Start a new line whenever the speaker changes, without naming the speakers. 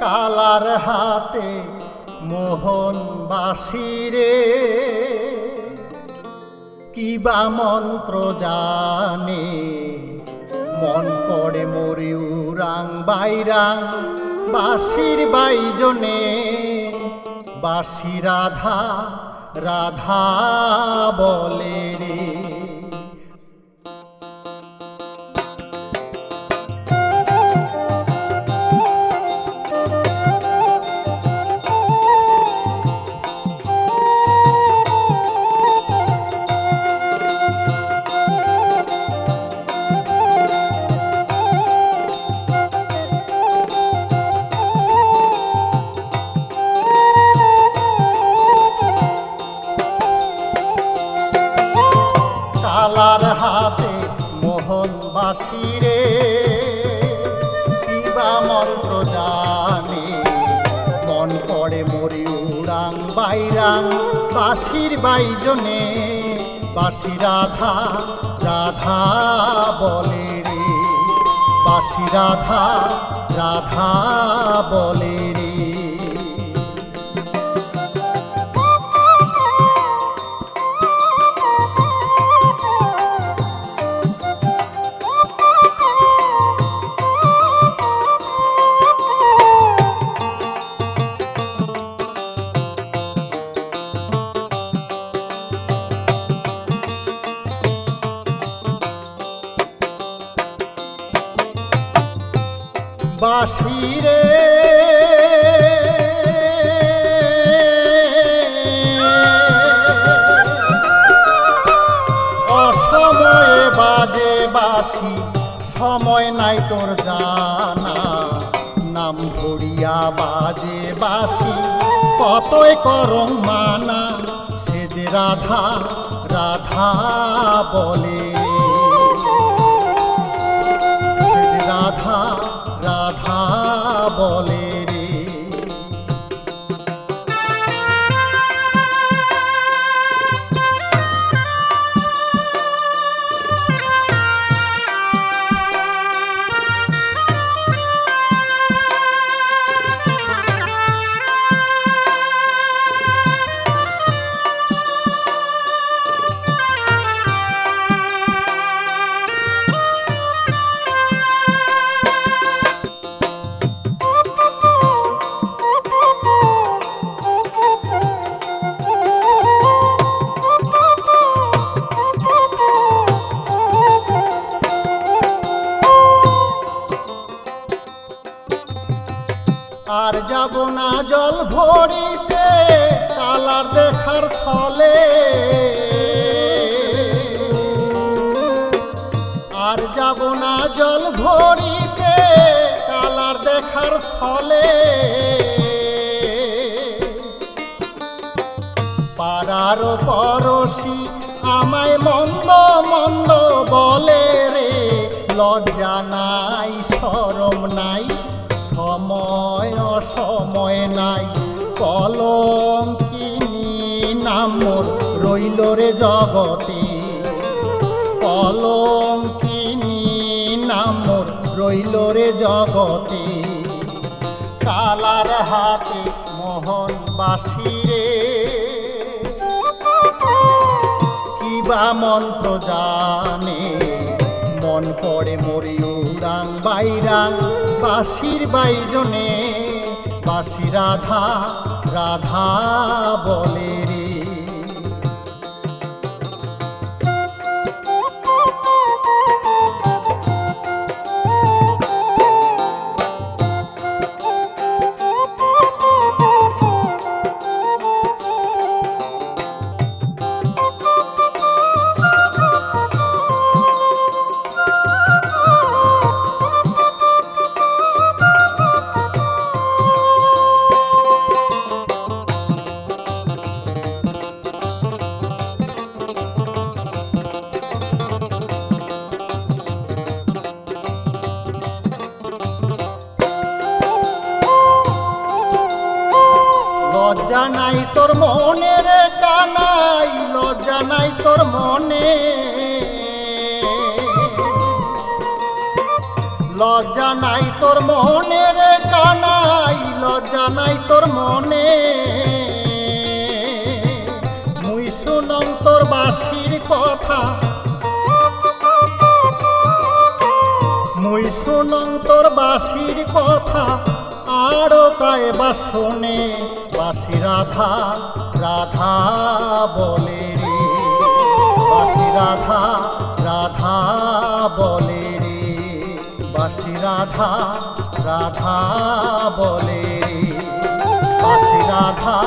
Colour হাতে মোহন বাসিরে কিবা মন্ত্র জানে, মন পড়ে মরিউরাং বাইরাং। বাসির বাইজনে, বাসি রাধা রাধা বলে রে। কালার হাতে মোহন বাসিরে কিবা মন্ত্র জানে মন পড়ে মরি উড়াং বাইরাং। বাসির বাইজনে বাসি রাধা রাধা বলে রে। বাসি রাধা রাধা বলে রে। বাসিরে অসময়ে বাজে বাসি সময় নাই তোর জানা। নাম ধরিয়া বাজে বাসি কতই করং মানা। সে যে রাধা রাধা বলে। রাধা বলে আর যাব না জল ভরিতে কালার দেখার ছলে। আর যাব না জল ভরিতে কালার দেখার ছলে। পাড়ার পরশি আমায় মন্দ মন্দ বলে রে, লজ্জা নাই সরম নাই। সময় নাই। কলম কিনি নাম রইল রে জগতে। কলম কিনি নাম রইল রে জগতে। কালার হাতে মোহন বাসিরে কিবা মন্ত্র জানে? মন পড়ে মরি উড়াং বাইরাং বাসির বাইজনে। বাসি রাধা রাধা বলে রে। লজ্জা নাই তোর মনে রে কানাই, লজ্জা নাই তোর মনে। লজ্জা নাই তোর মনে রে কানাই, লজ্জা নাই তোর মনে। মুই শুনং তোর বাসির কথা। মুই শুনং তোর বাসির কথা। আরও কায়বা শোনে। বাসি রাধা রাধা বলে রে। বাসি রাধা রাধা বলে রে। বাসি রাধা রাধা বলে রে। বাসি রাধা